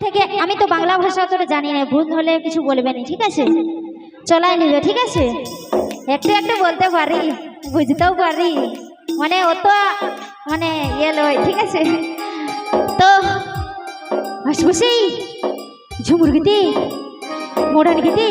থেকে আমি তো বাংলা ভাষা তোরা জানি না, ভুল হলে কিছু বলবে না, ঠিক আছে? চলাই নিবে, ঠিক আছে? একটু একটু বলতে পারি, বুঝতেও পারি। মানে অত মানে ইয়ে লয়, ঠিক আছে? তো হাসবসি ঝুমুর গীতি? মোড়ান গীতি?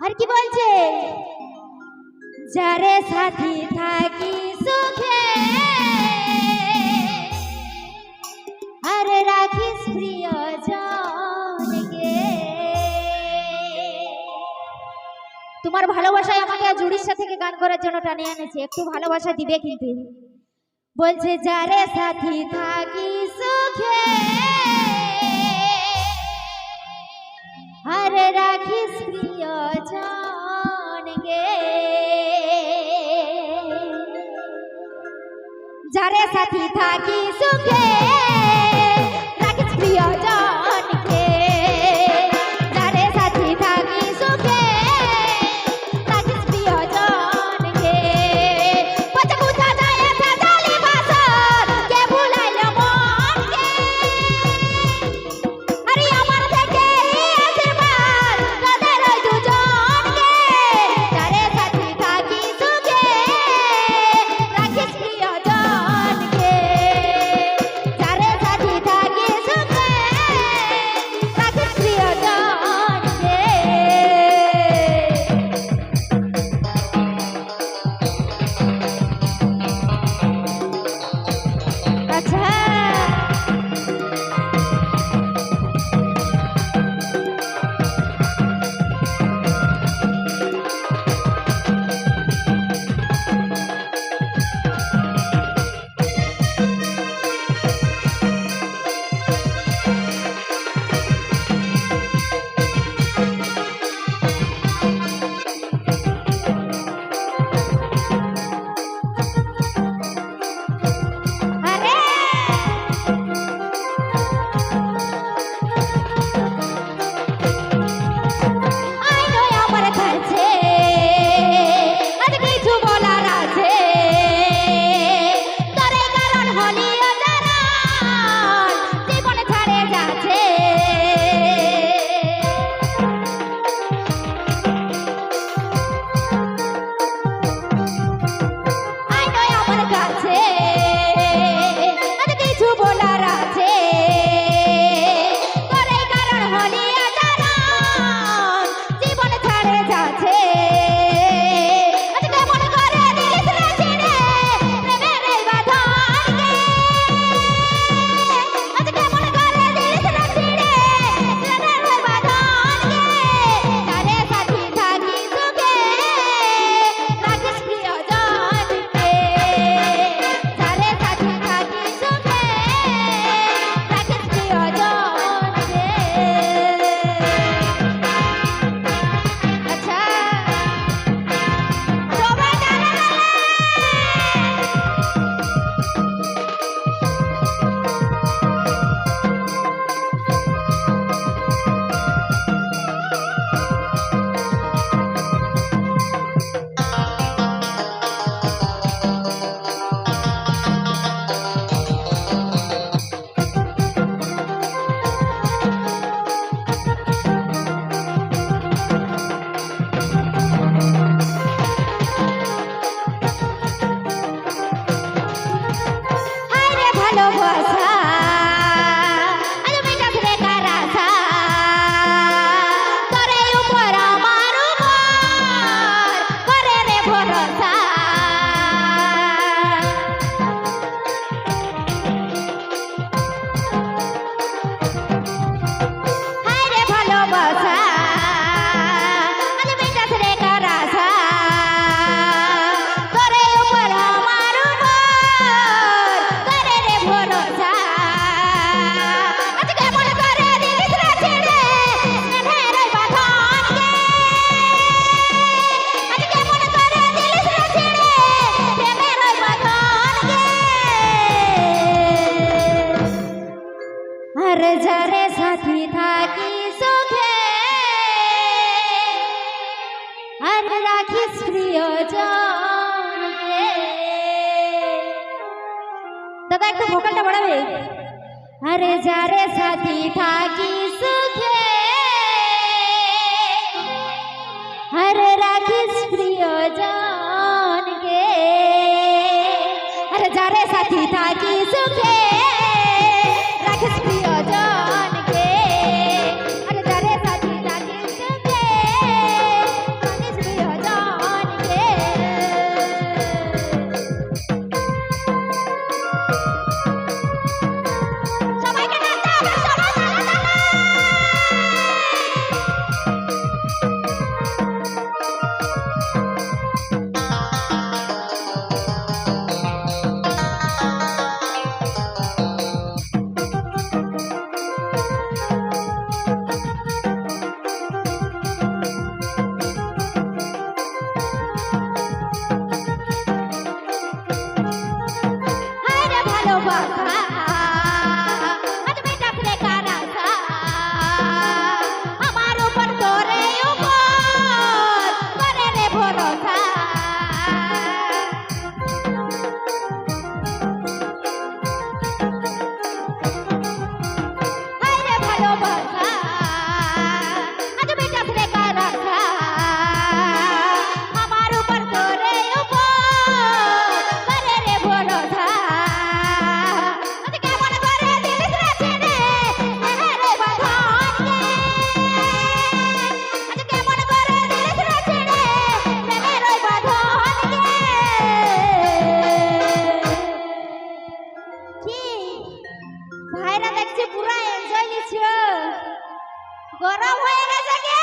আর কি বলছে? যারে সাথী থাকি সুখে, আর রাখিস প্রিয় জনকে তোমার ভালোবাসায় আমাকে আজ উড়িষ্যা থেকে গান করার জন্য টানে এনেছে। একটু ভালোবাসা দিবে কিন্তু। বলছে, যারে সাথী থাকি সুখে আর রাখিস প্রিয় জনকে যারে সাথী থাকি সুখে রাখিস প্রিয়জনকে দাদা, একটু ভোকালটা বাড়াবে? আরে যারে সাথী থাকি সুখে, আরে রাখিস প্রিয়জনকে। আরে যারে সাথী থাকি ভাইরা দেখছি, পুরা এনজয় নিচ্ছ গরম হয়ে গেছে কে?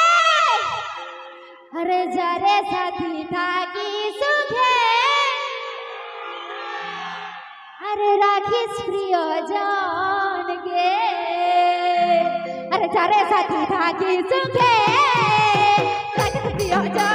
আরে যারে সাথী, থাকি সুখে। আরে রাখিস প্রিয়জন গে আরে যারে সাথী, থাকি সুখে। রাখিস প্রিয়জন